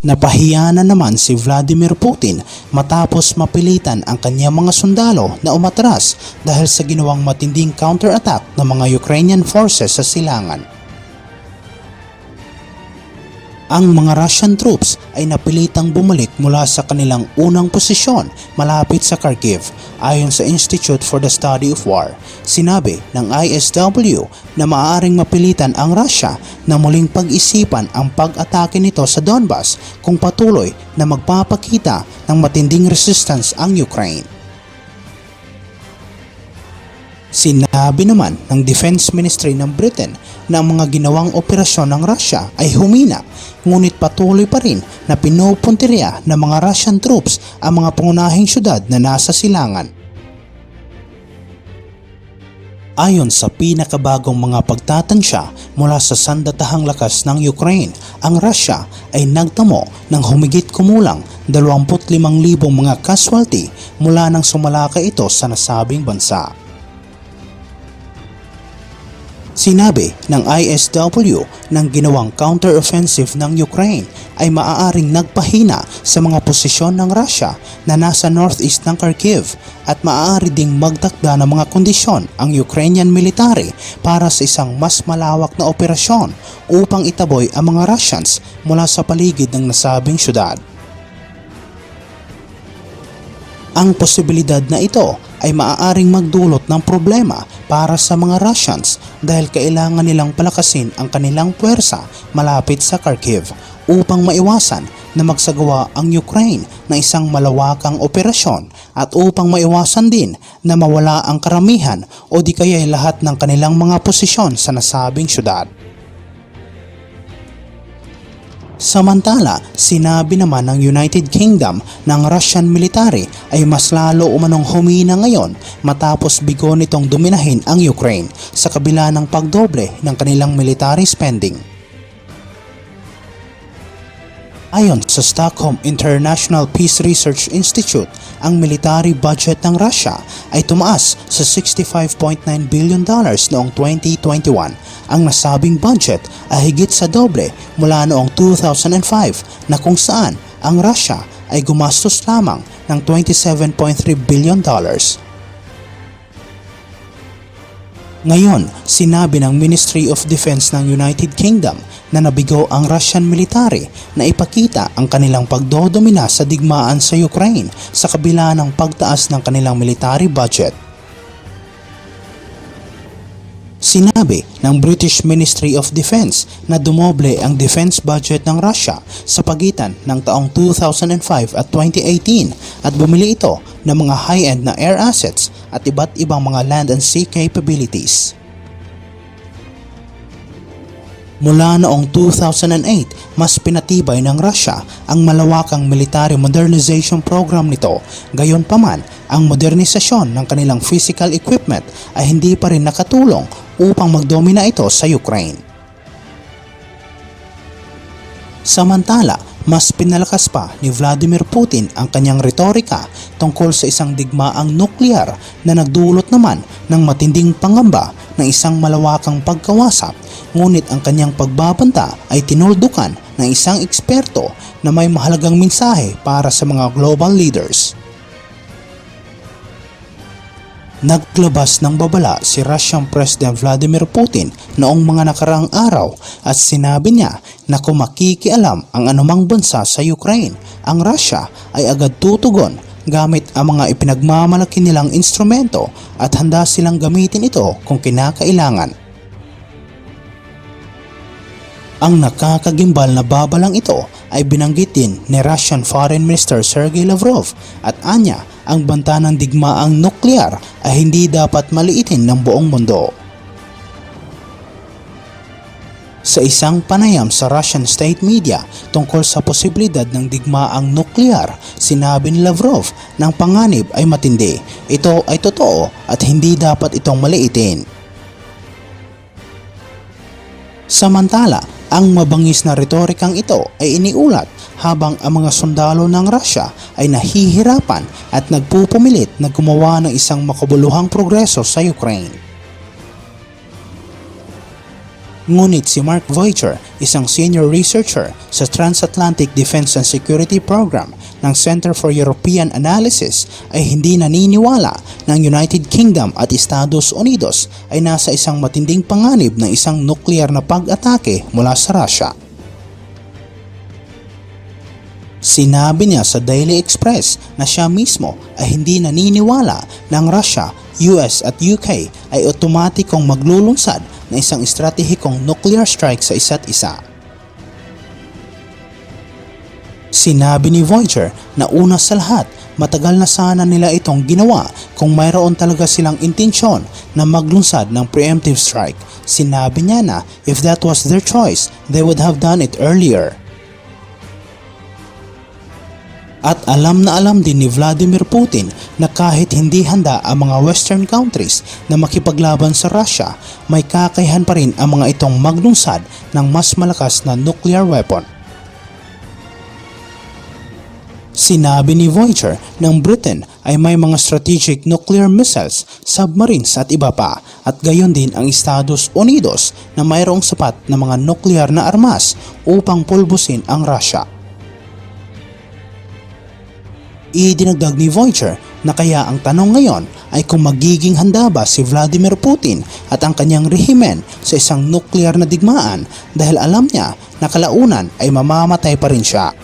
Napahiya na naman si Vladimir Putin matapos mapilitan ang kanyang mga sundalo na umatras dahil sa ginawang matinding counterattack ng mga Ukrainian forces sa silangan. Ang mga Russian troops ay napilitang bumalik mula sa kanilang unang posisyon malapit sa Kharkiv ayon sa Institute for the Study of War. Sinabi ng ISW na maaaring mapilitan ang Russia na muling pag-isipan ang pag-atake nito sa Donbas kung patuloy na magpapakita ng matinding resistance ang Ukraine. Sinabi naman ng Defense Ministry ng Britain na ang mga ginawang operasyon ng Russia ay humina ngunit patuloy pa rin na pinupuntirya ng mga Russian troops ang mga pangunahing syudad na nasa silangan. Ayon sa pinakabagong mga pagtatansya mula sa sandatahang lakas ng Ukraine, ang Russia ay nagtamo ng humigit kumulang 25,000 mga casualty mula nang sumalakay ito sa nasabing bansa. Sinabi ng ISW ng ginawang counter-offensive ng Ukraine ay maaaring nagpahina sa mga posisyon ng Russia na nasa northeast ng Kharkiv at maaari ding magtakda ng mga kondisyon ang Ukrainian military para sa isang mas malawak na operasyon upang itaboy ang mga Russians mula sa paligid ng nasabing syudad. Ang posibilidad na ito ay maaaring magdulot ng problema para sa mga Russians dahil kailangan nilang palakasin ang kanilang puwersa malapit sa Kharkiv upang maiwasan na magsagawa ang Ukraine ng isang malawakang operasyon at upang maiwasan din na mawala ang karamihan o di kaya lahat ng kanilang mga posisyon sa nasabing syudad. Samantala, sinabi naman ng United Kingdom ng Russian military ay mas lalo umanong humina ngayon matapos bigo nitong dominahin ang Ukraine sa kabila ng pagdoble ng kanilang military spending. Ayon sa Stockholm International Peace Research Institute, ang military budget ng Russia ay tumaas sa 65.9 billion dollars noong 2021. Ang nasabing budget ay higit sa doble mula noong 2005 na kung saan ang Russia ay gumastos lamang ng 27.3 billion dollars. Ngayon, sinabi ng Ministry of Defense ng United Kingdom na nabigo ang Russian military na ipakita ang kanilang pagdodomina sa digmaan sa Ukraine sa kabila ng pagtaas ng kanilang military budget. Sinabi ng British Ministry of Defense na dumoble ang defense budget ng Russia sa pagitan ng taong 2005 at 2018 at bumili ito ng mga high-end na air assets at iba't ibang mga land and sea capabilities. Mula noong 2008, mas pinatibay ng Russia ang malawakang military modernization program nito. Gayon paman, ang modernisasyon ng kanilang physical equipment ay hindi pa rin nakatulong upang magdomina ito sa Ukraine. Samantala, mas pinalakas pa ni Vladimir Putin ang kanyang retorika tungkol sa isang digmaang nuklear na nagdulot naman ng matinding pangamba ng isang malawakang pagkawasap ngunit ang kanyang pagbabanta ay tinuldukan ng isang eksperto na may mahalagang mensahe para sa mga global leaders. Naglabas ng babala si Russian President Vladimir Putin noong mga nakaraang araw at sinabi niya na kung makikialam ang anumang bansa sa Ukraine, ang Russia ay agad tutugon gamit ang mga ipinagmamalaki nilang instrumento at handa silang gamitin ito kung kinakailangan. Ang nakakagimbal na babalang ito ay binanggit din ni Russian Foreign Minister Sergey Lavrov at anya ang banta ng digmaang nuklear ay hindi dapat maliitin ng buong mundo. Sa isang panayam sa Russian state media tungkol sa posibilidad ng digmaang nuklear, sinabi ni Lavrov na ang panganib ay matindi. Ito ay totoo at hindi dapat itong maliitin. Samantala, ang mabangis na retorikang ito ay iniulat habang ang mga sundalo ng Russia ay nahihirapan at nagpupumilit na gumawa ng isang makabuluhang progreso sa Ukraine. Ngunit si Mark Voiger, isang senior researcher sa Transatlantic Defense and Security Program ng Center for European Analysis ay hindi naniniwala na ang United Kingdom at Estados Unidos ay nasa isang matinding panganib ng isang nuklear na pag-atake mula sa Russia. Sinabi niya sa Daily Express na siya mismo ay hindi naniniwala na ang Russia, US at UK ay otomatikong maglulunsad na isang estratehikong nuclear strike sa isa't isa. Sinabi ni Voyager na una sa lahat, matagal na sana nila itong ginawa kung mayroon talaga silang intensyon na maglunsad ng preemptive strike. Sinabi niya na if that was their choice, they would have done it earlier. Alam na alam din ni Vladimir Putin na kahit hindi handa ang mga western countries na makipaglaban sa Russia, may kakayahan pa rin ang mga itong maglunsad ng mas malakas na nuclear weapon. Sinabi ni Voyager ng Britain ay may mga strategic nuclear missiles, submarines at iba pa at gayon din ang Estados Unidos na mayroong sapat na mga nuclear na armas upang pulbusin ang Russia. Idinagdag ni Voyager na kaya ang tanong ngayon ay kung magiging handa ba si Vladimir Putin at ang kanyang rehimen sa isang nuklear na digmaan dahil alam niya na kalaunan ay mamamatay pa rin siya.